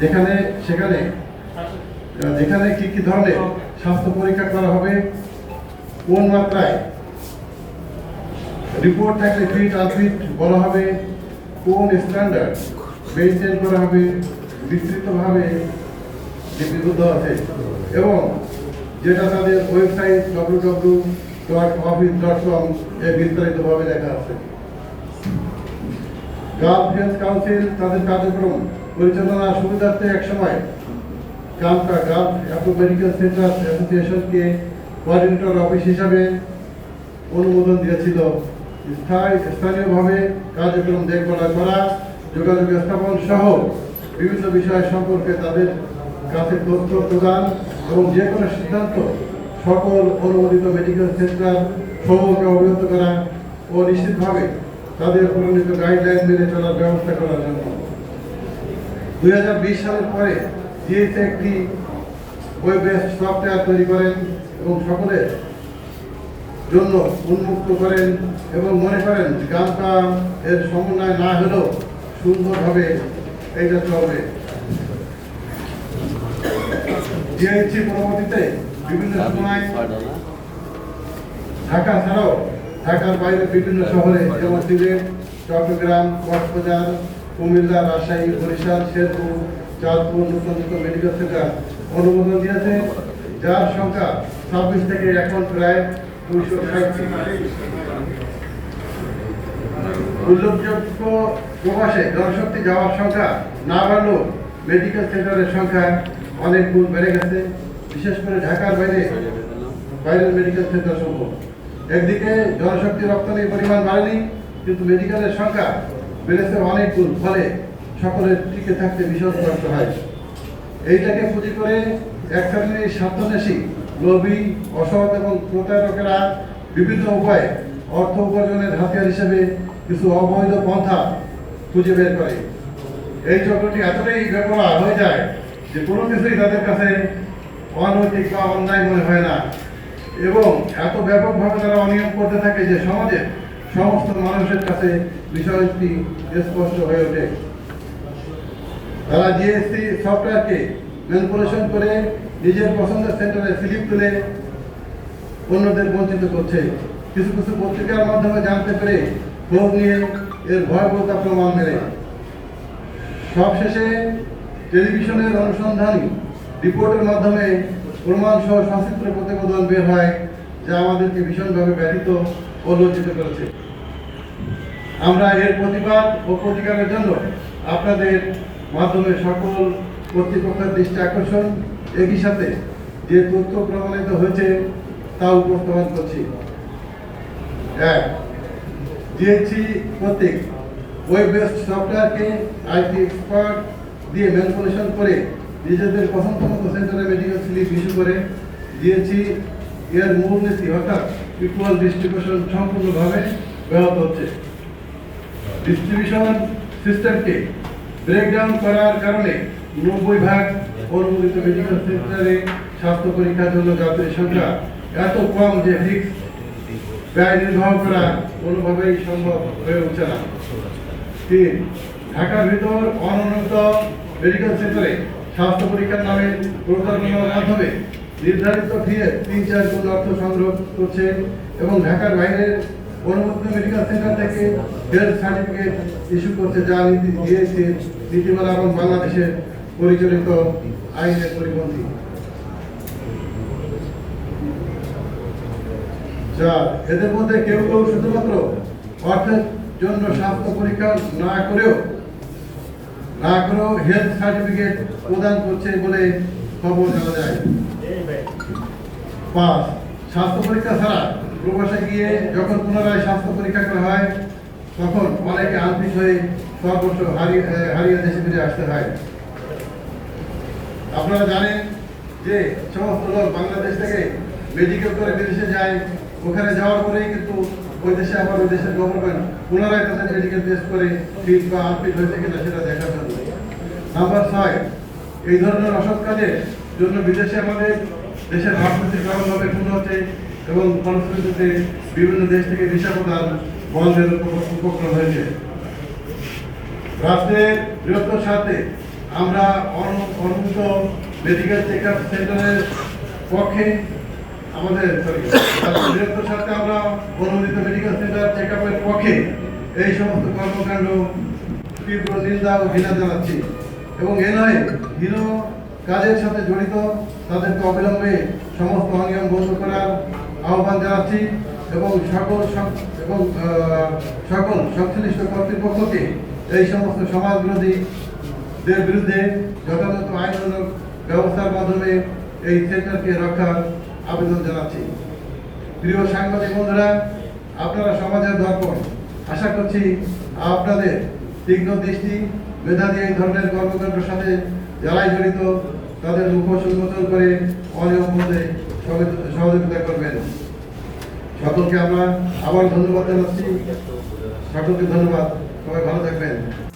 যেখানে সেখানে যেখানে কি কি ধরনের স্বাস্থ্য পরীক্ষা করা হবে কোন মাত্রায়? রিপোর্ট থাকলে ফিট আনফিট বলা হবে কোন স্ট্যান্ডার্ড মেনটেন করা হবে বিস্তৃতভাবে লিপিবদ্ধ আছে। এবং যেটা তাদের website W W dot office dot com এ বিস্তারিতভাবে লেখা আছে। গার্ল হেলথ কাউন্সিল তাদের কার্যক্রম পরিচালনার সুবিধার্থে একসময় কামকা গার্ল অ্যাপ্রো মেডিকেল সেন্টার অ্যাসোসিয়েশনকে কোঅর্ডিনেটর অফিস হিসাবে অনুমোদন দিয়েছিল। স্থায়ী, স্থানীয়ভাবে কার্যক্রম দেখভাল করা, যোগাযোগ স্থাপন সহ বিভিন্ন বিষয় সম্পর্কে তাদের কাছে তথ্য প্রদান এবং যে কোনো সিদ্ধান্ত সকল অনুমোদিত মেডিকেল সেন্টার সমূহকে অবগত করা ও নিশ্চিতভাবে তাদের প্রণীত গাইডলাইন মেনে চলার ব্যবস্থা করার জন্য। দুই সালের পরে জিএস একটি ওয়েব সফটওয়্যার তৈরি করেন এবং সকলের জন্য উন্মুক্ত করেন এবং মনে করেন গানটা এর সমন্বয় না হলেও সুন্দরভাবে এইটা চলবে। জিআইসি পরবর্তীতে বিভিন্ন সময় ঢাকা ছাড়াও ঢাকার বাইরে বিভিন্ন শহরে যেমন সিলেট, চট্টগ্রাম, কক্সবাজার কুমিল্লা, রাজশাহী, বরিশাল, শেরপুর চাঁদপুর নতুন নতুন মেডিকেল সেন্টার অনুমোদন দিয়েছে। যার সংখ্যা ছাব্বিশ থেকে এখন প্রায় দুইশো উল্লেখযোগ্য প্রবাসে জনশক্তি যাওয়ার সংখ্যা না বাড়লেও মেডিকেল সেন্টারের সংখ্যা অনেক গুণ বেড়ে গেছে, বিশেষ করে ঢাকার বাইরে, বাইরের মেডিকেল সেন্টার সমূহ একদিকে জনশক্তি রপ্তানির পরিমাণ বাড়েনি, কিন্তু মেডিকেলের সংখ্যা বেড়েছে অনেক গুণ ফলে সকলের টিকে থাকতে ভীষণ কষ্ট হয়। এইটাকে পুঁজি করে এক শ্রেণির স্বার্থন্বেষী, লোভী, অসৎ এবং প্রতারকেরা বিভিন্ন উপায়ে অর্থ উপার্জনের হাতিয়ার হিসেবে কিছু অবৈধ পন্থা খুঁজে বের করে। এই চক্রটি এতটাই ব্যবহার হয়ে যায় যে কোনো কিছুই তাদের কাছে অনৈতিক বা অন্যায় মনে হয় না। এবং এত ব্যাপকভাবে তারা অনিয়ম করতে থাকে যে সমাজের সমস্ত মানুষের কাছে বিষয়টি স্পষ্ট হয়ে ওঠে। তারা জিএসটি সফটওয়্যারকে ম্যানিপুলেশন করে নিজের পছন্দের সেন্টারে স্লিপ তুলে অন্যদের বঞ্চিত করছে। কিছু কিছু পত্রিকার মাধ্যমে জানতে পেরে খোঁজ নিয়ে এর ভয়াবহতা প্রমাণ মেলে। সবশেষে টেলিভিশনের অনুসন্ধানী রিপোর্টের মাধ্যমে প্রমাণ সহ সচিত্র প্রতিবেদন বের হয়, যা আমাদেরকে ভীষণভাবে ব্যথিত লজ্জিত করেছে। আমরা এর প্রতিবাদ ও প্রতিকারের জন্য আপনাদের মাধ্যমে সকল কর্তৃপক্ষের দৃষ্টি আকর্ষণ, একই সাথে যে তথ্য প্রমাণিত হয়েছে তা উপস্থাপন করছি। এক জিএইচি কর্তৃক ওয়েব বেসড সফটওয়্যারকে আইটি এক্সপার্ট দিয়ে ম্যানিপুলেশন করে নিজেদের পছন্দ মতো সেন্টারে মেডিকেল স্লিপ ইস্যু করে। জিএইচি এর মূল নীতি, অর্থাৎ ইকুয়াল ডিস্ট্রিবিউশন সম্পূর্ণভাবে ব্যাহত হচ্ছে। ডিস্ট্রিবিউশন সিস্টেমকে ব্রেকডাউন করার কারণে নব্বই ভাগ অনুমোদিত মেডিকেল সেন্টারে স্বাস্থ্য পরীক্ষার জন্য যাত্রীর সংখ্যা এত কম যে ফিক্স ব্যয় নির্বাহ করা কোনোভাবেই সম্ভব হয়ে উঠছে না। তিন, ঢাকার ভিতর অনুন্নত মেডিকেল সেন্টারে স্বাস্থ্য পরীক্ষার নামে প্রতারণার মাধ্যমে নির্ধারিত ফিয়ে তিন চার গুণ অর্থ সংগ্রহ করছে এবং ঢাকার বাইরের অনুমোদিত মেডিকেল সেন্টার থেকে হেলথ সার্টিফিকেট ইস্যু করছে, যা নীতি দিয়েছে নীতিমালা এবং বাংলাদেশের পরিচালিত আইনের পরিপন্থী। যা এদের মধ্যে কেউ কেউ শুধুমাত্র অর্থের জন্য স্বাস্থ্য পরীক্ষা না করেও না করেও হেলথ সার্টিফিকেট প্রদান করছে বলে খবর জানা যায়। পাঁচ স্বাস্থ্য পরীক্ষা ছাড়া প্রবাসে গিয়ে যখন পুনরায় স্বাস্থ্য পরীক্ষা করা হয়, তখন অনেকে আনফিট হয়ে সর্বস্ব হারিয়ে হারিয়ে দেশে ফিরে আসতে হয়। আপনারা জানেন যে সমস্ত লোক বাংলাদেশ থেকে মেডিকেল করে বিদেশে যায়, ওখানে যাওয়ার পরেই কিন্তু ওই দেশে আবার ওই দেশের গভর্নমেন্ট পুনরায় তাদের মেডিকেল টেস্ট করে ফিট বা আনফিট হয়েছে কিনা সেটা দেখার জন্য। নাম্বার ছয়, এই ধরনের অসৎ কাজের জন্য বিদেশে আমাদের দেশের অর্থনৈতিক ব্যাপকভাবে পূর্ণ হচ্ছে এবং ফলশ্রুতিতে বিভিন্ন দেশ থেকে ভিসা প্রদান বন্ধের উপ- উপক্রম হয়েছে। রাষ্ট্রের বৃহত্তর সাথে আমরা অন- অনুমোদিত মেডিকেল চেক আপ সেন্টারের পক্ষে আমাদের বৃহত্তর সাথে আমরা অনুমোদিত মেডিকেল সেন্টার চেক আপের পক্ষে এই সমস্ত কর্মকাণ্ড তীব্র নিন্দা ও ঘৃণা জানাচ্ছি। এবং এ নয়, হীন কাজের সাথে জড়িত তাদেরকে অবিলম্বে সমস্ত অনিয়ম বন্ধ করার আহ্বান জানাচ্ছি এবং সকল এবং সকল সংশ্লিষ্ট কর্তৃপক্ষকে এই সমস্ত সমাজ বিরোধীদের বিরুদ্ধে যথাযথ আইনানুগ ব্যবস্থার মাধ্যমে এই সেন্টারকে রক্ষার আবেদন জানাচ্ছি। প্রিয় সাংবাদিক বন্ধুরা, আপনারা সমাজের দর্পণ। আশা করছি আপনাদের তীক্ষ্ণ দৃষ্টি, মেধা দিয়ে এই ধরনের কর্মকাণ্ডের সাথে যারাই জড়িত তাদের দুঃখ উন্মোচন করে অনেক মধ্যে সহযোগিতা- সহযোগিতা করবেন। সকলকে আমরা আবার ধন্যবাদ জানাচ্ছি। সকলকে ধন্যবাদ। সবাই ভালো থাকবেন।